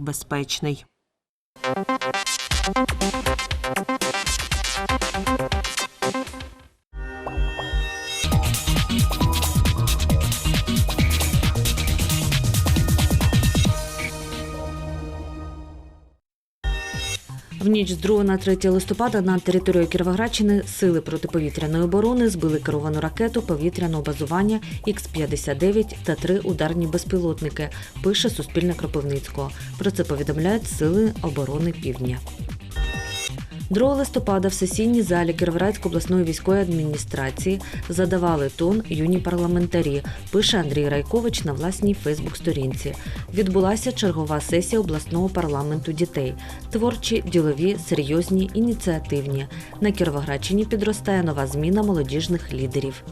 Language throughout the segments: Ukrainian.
безпечний. В ніч з 2 на 3 листопада на територію Кіровоградщини сили протиповітряної оборони збили керовану ракету повітряного базування Х-59 та три ударні безпілотники, пише Суспільне Кропивницького. Про це повідомляють Сили оборони Півдня. 2 листопада в сесійній залі Кіровоградської обласної військової адміністрації задавали тон юні парламентарі, пише Андрій Райкович на власній Фейсбук-сторінці. Відбулася чергова сесія обласного парламенту дітей. Творчі, ділові, серйозні, ініціативні. На Кіровоградщині підростає нова зміна молодіжних лідерів.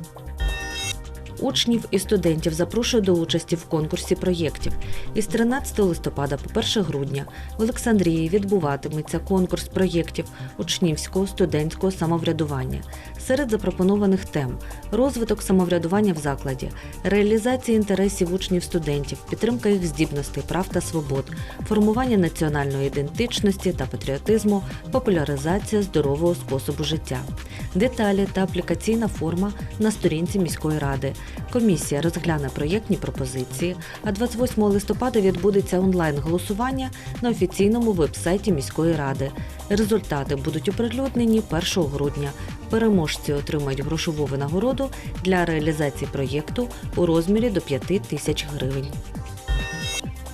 Учнів і студентів запрошую до участі в конкурсі проєктів. Із 13 листопада по 1 грудня в Олександрії відбуватиметься конкурс проєктів учнівського студентського самоврядування. Серед запропонованих тем розвиток самоврядування в закладі, реалізація інтересів учнів студентів, підтримка їх здібностей, прав та свобод, формування національної ідентичності та патріотизму, популяризація здорового способу життя. Деталі та аплікаційна форма на сторінці міської ради. Комісія розгляне проєктні пропозиції, а 28 листопада відбудеться онлайн-голосування на офіційному вебсайті міської ради. Результати будуть оприлюднені 1 грудня. Переможці отримають грошову винагороду для реалізації проєкту у розмірі до 5 тисяч гривень.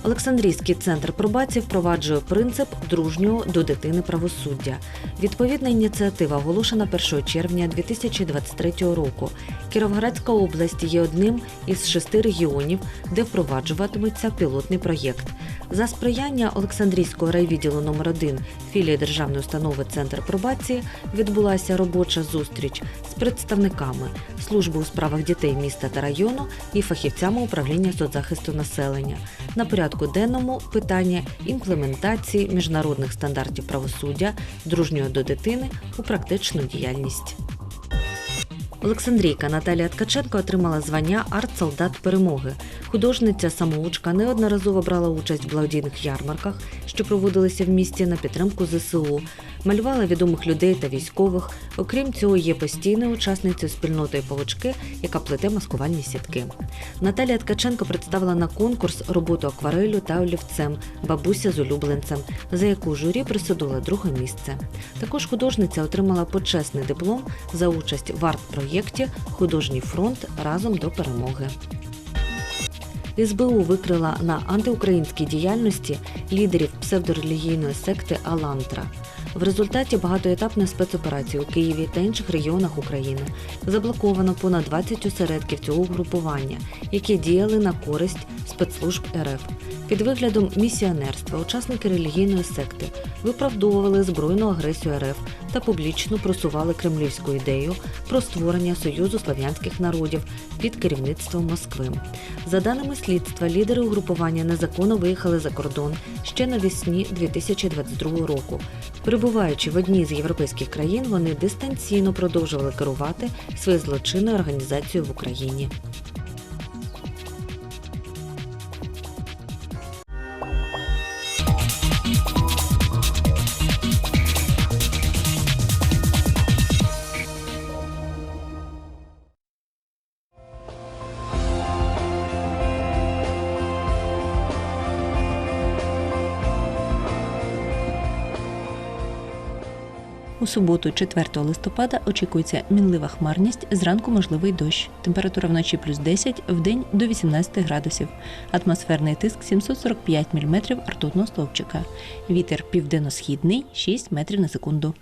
Олександрійський центр пробації впроваджує принцип дружнього до дитини правосуддя. Відповідна ініціатива оголошена 1 червня 2023 року. Кіровоградська область є одним із шести регіонів, де впроваджуватиметься пілотний проєкт. За сприяння Олександрійського райвідділу номер 1 філії державної установи Центр пробації відбулася робоча зустріч з представниками служби у справах дітей міста та району і фахівцями управління соцзахисту населення. На порядку денному питання імплементації міжнародних стандартів правосуддя, дружнього до дитини у практичну діяльність. Олександрійка Наталія Ткаченко отримала звання арт-солдат перемоги. Художниця самоучка неодноразово брала участь в благодійних ярмарках, що проводилися в місті на підтримку ЗСУ. Малювала відомих людей та військових. Окрім цього, є постійною учасницею спільноти павучки, яка плете маскувальні сітки. Наталія Ткаченко представила на конкурс роботу акварелю та олівцем бабуся з улюбленцем, за яку журі присудило друге місце. Також художниця отримала почесний диплом за участь в арт-проєкті Художній фронт разом до перемоги. СБУ викрила на антиукраїнській діяльності лідерів псевдорелігійної секти Алантра. В результаті багатоетапної спецоперації у Києві та інших регіонах України заблоковано понад 20 осередків цього групування, які діяли на користь спецслужб РФ. Під виглядом місіонерства учасники релігійної секти виправдовували збройну агресію РФ та публічно просували кремлівську ідею про створення союзу слав'янських народів під керівництвом Москви. За даними слідства, лідери угрупування незаконно виїхали за кордон ще навесні 2022 року. Перебуваючи в одній з європейських країн, вони дистанційно продовжували керувати своєю злочинною організацією в Україні. У суботу, 4 листопада, очікується мінлива хмарність, зранку можливий дощ. Температура вночі плюс 10, вдень до 18 градусів. Атмосферний тиск 745 мм ртутного стовпчика. Вітер південно-східний 6 метрів на секунду.